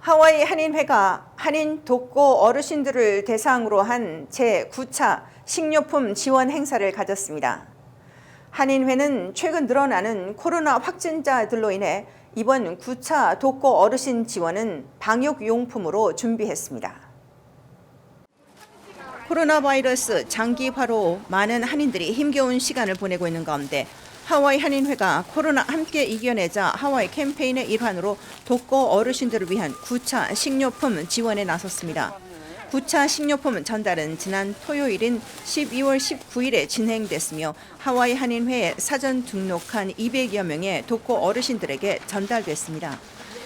하와이 한인회가 한인 독거 어르신들을 대상으로 한 제9차 식료품 지원 행사를 가졌습니다. 한인회는 최근 늘어나는 코로나 확진자들로 인해 이번 9차 독거 어르신 지원은 방역용품으로 준비했습니다. 코로나 바이러스 장기화로 많은 한인들이 힘겨운 시간을 보내고 있는 가운데 하와이 한인회가 코로나 함께 이겨내자 하와이 캠페인의 일환으로 독거 어르신들을 위한 9차 식료품 지원에 나섰습니다. 9차 식료품 전달은 지난 토요일인 12월 19일에 진행됐으며 하와이 한인회에 사전 등록한 200여 명의 독거 어르신들에게 전달됐습니다.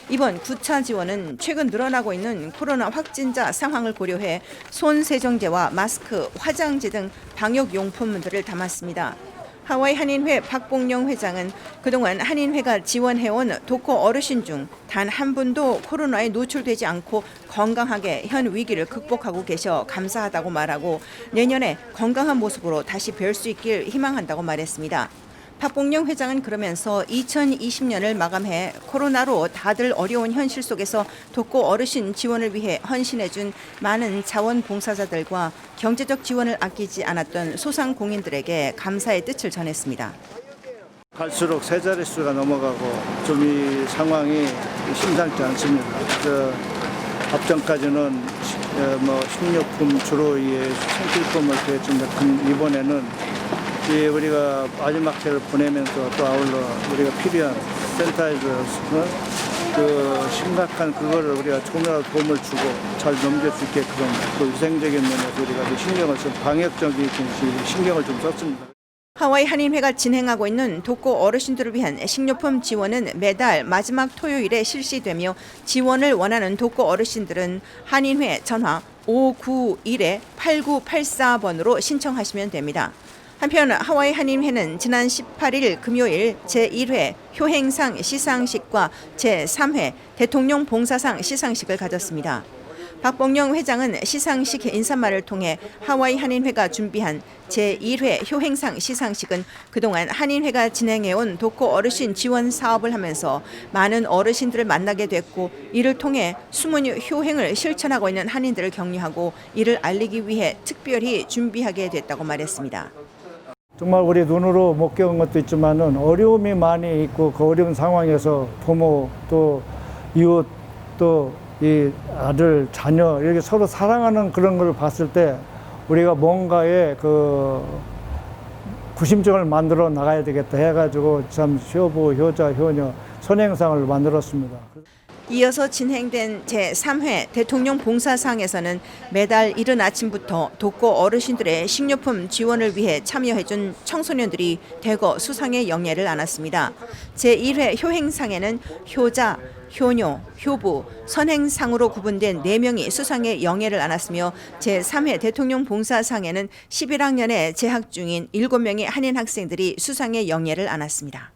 이번 9차 지원은 최근 늘어나고 있는 코로나 확진자 상황을 고려해 손 세정제와 마스크, 화장지 등 방역 용품들을 담았습니다. 하와이 한인회 박봉영 회장은 그동안 한인회가 지원해온 독거 어르신 중 단 한 분도 코로나에 노출되지 않고 건강하게 현 위기를 극복하고 계셔 감사하다고 말하고 내년에 건강한 모습으로 다시 뵐 수 있길 희망한다고 말했습니다. 박봉영 회장은 그러면서 2020년을 마감해 코로나로 다들 어려운 현실 속에서 독거 어르신 지원을 위해 헌신해준 많은 자원봉사자들과 경제적 지원을 아끼지 않았던 소상공인들에게 감사의 뜻을 전했습니다. 갈수록 세 자릿수가 넘어가고 좀 이 상황이 심상치 않습니다. 저 앞전까지는 시- 어, 뭐 식료품 주로 이 생필품을 구했지만 그 이번에는 이 우리가 마지막 해를 보내면서 또 아울러 우리가 필요한 센타이저 그 심각한 그거를 우리가 조금이라도 도움을 주고 잘 넘길 수 있게끔 그 위생적인 면에서 우리가 그 신경을 좀 방역적인 신경을 좀 썼습니다. 하와이 한인회가 진행하고 있는 독거 어르신들을 위한 식료품 지원은 매달 마지막 토요일에 실시되며 지원을 원하는 독거 어르신들은 한인회 전화 591-8984번으로 신청하시면 됩니다. 한편 하와이 한인회는 지난 18일 금요일 제1회 효행상 시상식과 제3회 대통령 봉사상 시상식을 가졌습니다. 박봉영 회장은 시상식 인사말을 통해 하와이 한인회가 준비한 제1회 효행상 시상식은 그동안 한인회가 진행해온 독거 어르신 지원 사업을 하면서 많은 어르신들을 만나게 됐고 이를 통해 숨은 효행을 실천하고 있는 한인들을 격려하고 이를 알리기 위해 특별히 준비하게 됐다고 말했습니다. 정말 우리 눈으로 못 겪은 것도 있지만은 어려움이 많이 있고 그 어려운 상황에서 부모 또 이웃 또 이 아들 자녀 이렇게 서로 사랑하는 그런 걸 봤을 때 우리가 뭔가의 그 구심점을 만들어 나가야 되겠다 해가지고 참 효부 효자 효녀 선행상을 만들었습니다. 이어서 진행된 제3회 대통령 봉사상에서는 매달 이른 아침부터 독거 어르신들의 식료품 지원을 위해 참여해준 청소년들이 대거 수상의 영예를 안았습니다. 제1회 효행상에는 효자, 효녀, 효부, 선행상으로 구분된 4명이 수상의 영예를 안았으며 제3회 대통령 봉사상에는 11학년에 재학 중인 7명의 한인 학생들이 수상의 영예를 안았습니다.